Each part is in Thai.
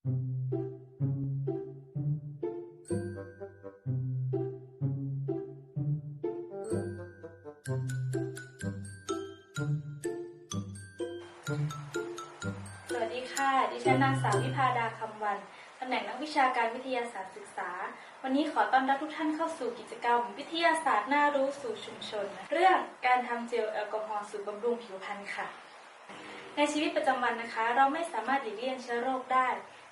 สวัสดีค่ะ ดิฉันนางสาววิพาดาคำวัน ตำแหน่งนักวิชาการวิทยาศาสตร์ศึกษา วันนี้ขอต้อนรับทุกท่านเข้าสู่กิจกรรม วิทยาศาสตร์น่ารู้สู่ชุมชน เรื่องการทำเจลแอลกอฮอล์สูตรบำรุงผิวพรรณค่ะ ในชีวิตประจำวันนะคะ เราไม่สามารถหลีกเลี่ยงเชื้อโรคได้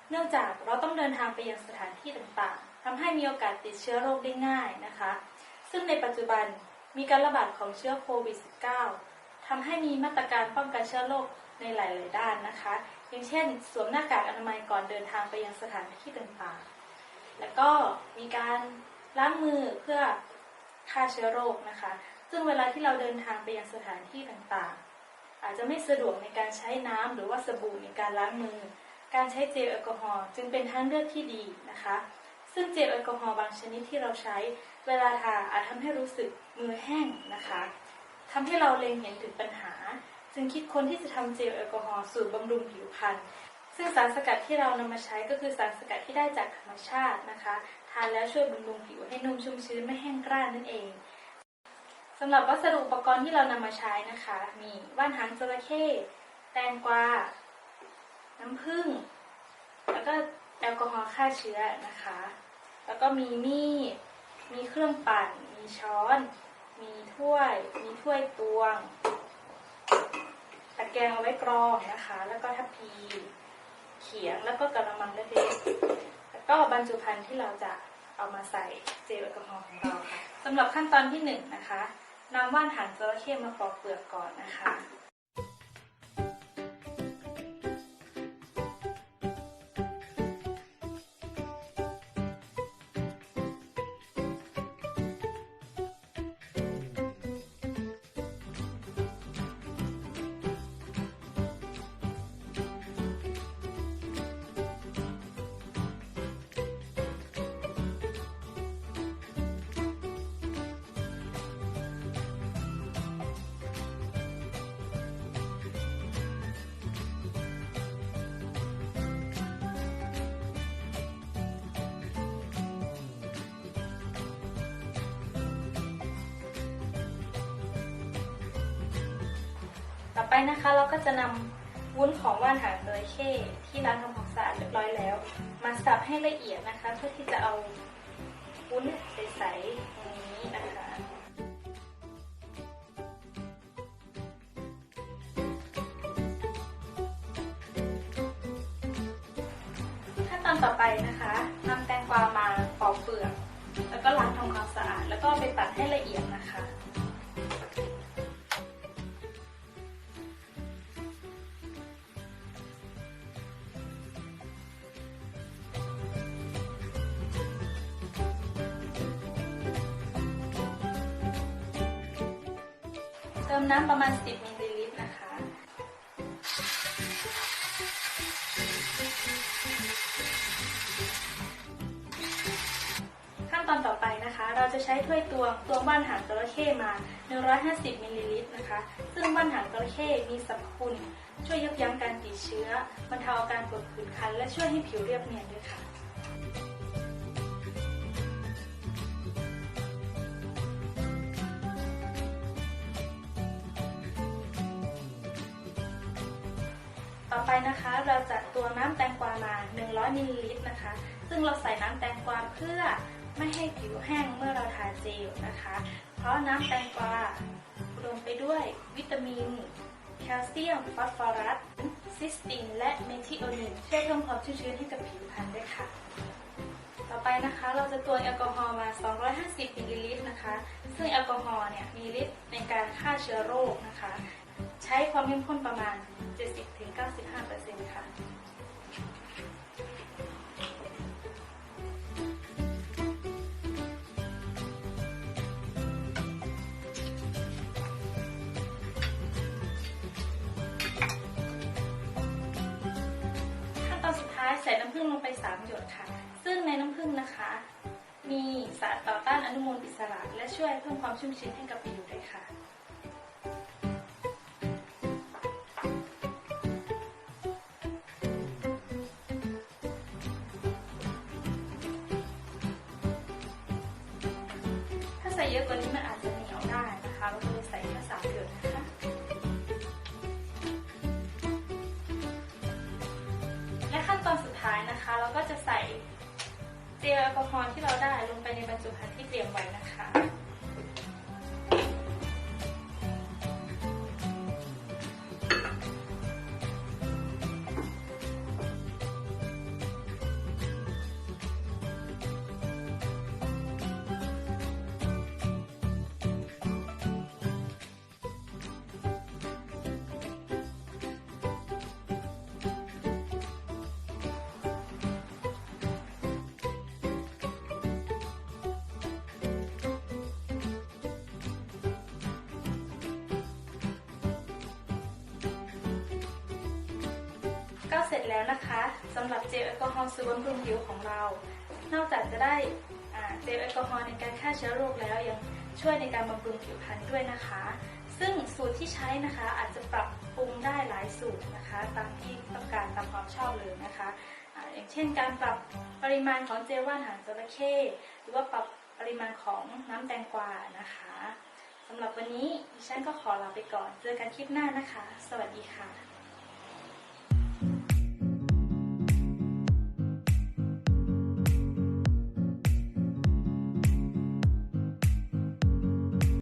เนื่องจากเราต้องเดินทางไปยังสถานที่ต่างๆทำให้มีโอกาสติดเชื้อโรคได้ง่ายนะคะ ซึ่งในปัจจุบันมีการระบาดของเชื้อโควิด -19 ทำให้มีมาตรการป้องกันเชื้อโรคในหลายๆด้านนะคะ อย่างเช่น สวมหน้ากากอนามัยก่อนเดินทางไปยังสถานที่ต่างๆ แล้วก็มีการล้างมือเพื่อฆ่าเชื้อโรคนะคะ ซึ่งเวลาที่เราเดินทางไปยังสถานที่ต่างๆ อาจจะไม่สะดวกในการใช้น้ำหรือว่าสบู่ในการล้างมือ การใช้เจลแอลกอฮอล์จึงเป็นทางเลือกที่ดีนะคะ ซึ่งเจลแอลกอฮอล์บางชนิดที่เราใช้เวลาทาอาจทำให้รู้สึกมือแห้งนะคะทำให้เราเล็งเห็นถึงปัญหา จึงคิดค้นที่จะทำเจลแอลกอฮอล์สูตรบำรุงผิวพรรณซึ่งสารสกัดที่เรานำมาใช้ก็คือสารสกัดที่ได้จากธรรมชาตินะคะ ทานแล้วช่วยบำรุงผิวให้นุ่มชุ่มชื้นไม่แห้งกร้านนั่นเองสำหรับวัสดุอุปกรณ์ที่เรานำมาใช้นะคะ มีว่านหางจระเข้แตงกวา น้ำผึ้งแล้วก็แอลกอฮอล์ฆ่าเชื้อนะคะ แล้วก็มีมีดมีเครื่องปั่น มีช้อน มีถ้วย มีถ้วยตวง ตะแกรงเอาไว้กรองนะคะ แล้วก็ทัพพีเขียงแล้วก็กระมังเล็กๆแล้วก็บรรจุภัณฑ์ที่เราจะเอามาใส่เจลแอลกอฮอล์ของเราค่ะสำหรับขั้นตอนที่หนึ่งนะคะนำว่านหางจระเข้มาปอกเปลือกก่อนนะคะ นะคะ เราก็จะนำวุ้นของว่านหางจระเข้ที่ล้างทำความสะอาดเรียบร้อยแล้ว มาสับให้ละเอียดนะคะ เพื่อที่จะเอาวุ้นใสๆตรงนี้นะคะขั้นตอนต่อไปนะคะนำแตงกวามาปอกเปลือก แล้วก็ล้างทำความสะอาด แล้วก็ไปตัดให้ละเอียดนะคะ มน้ำประมาณ 10มิลลิลิตรนะคะ ขั้นตอนต่อไปนะคะ เราจะใช้ถ้วยตวงตวงว่านหางจระเข้มา 150มิลลิลิตรนะคะ ซึ่งว่านหางจระเข้มีสรรพคุณ ช่วยยับยั้งการติดเชื้อบรรเทาอาการปวดผื่นคัน และช่วยให้ผิวเรียบเนียนด้วยค่ะ ต่อไปนะคะเราจะตัวน้ำแตงกวามา 100มิลลิลิตรนะคะ ซึ่งเราใส่น้ำแตงกวาเพื่อไม่ให้ผิวแห้งเมื่อเราทาเจลนะคะ เพราะน้ำแตงกวาอุดมไปด้วยวิตามิน แคลเซียม ฟอสฟอรัส ซิสติน และเมทิโอนินช่วยเพิ่มความชุ่มชื้นให้กับผิวพรรณด้วยค่ะ ต่อไปนะคะเราจะตวงแอลกอฮอล์มา 250มิลลิลิตรนะคะ ซึ่งแอลกอฮอล์เนี่ยมีฤทธิ์ในการฆ่าเชื้อโรคนะคะ ช้ความเข้มข้นประมาณ 70-95%ค่ะขั้นตอนสุดท้ายใส่น้ำผึ้งลงไป 3 หยดค่ะ ซึ่งในน้ำผึ้งนะคะ มีสารต่อต้านอนุมูลอิสระ และช่วยเพิ่มความชุ่มชื้นให้กับผิวด้วยค่ะ เยอะกว่านี้มันอาจจะเหนียวได้นะคะ เราก็เลยใส่แค่สามหยดนะคะและขั้นตอนสุดท้ายนะคะ เราก็จะใส่เจลแอลกอฮอล์ที่เราได้ แล้วนะคะสำหรับเจลแอลกอฮอล์สูบำรุงผิวของเรา นอกจากจะได้เจลแอลกอฮอล์ในการฆ่าเชื้อโรคแล้วยังช่วยในการบำรุงผิวพรรณด้วยนะคะ ซึ่งสูตรที่ใช้นะคะอาจจะปรับปรุงได้หลายสูตรนะคะ ตามที่ต้องการตามความชอบเลยนะคะอาอย่างเช่น การปรับปริมาณของเจลว่านหางจระเข้หรือว่าปรับปริมาณของน้ำแตงกวานะคะสำหรับวันนี้ดิฉันก็ขอลาไปก่อน เจอกันคลิปหน้านะคะ สวัสดีค่ะ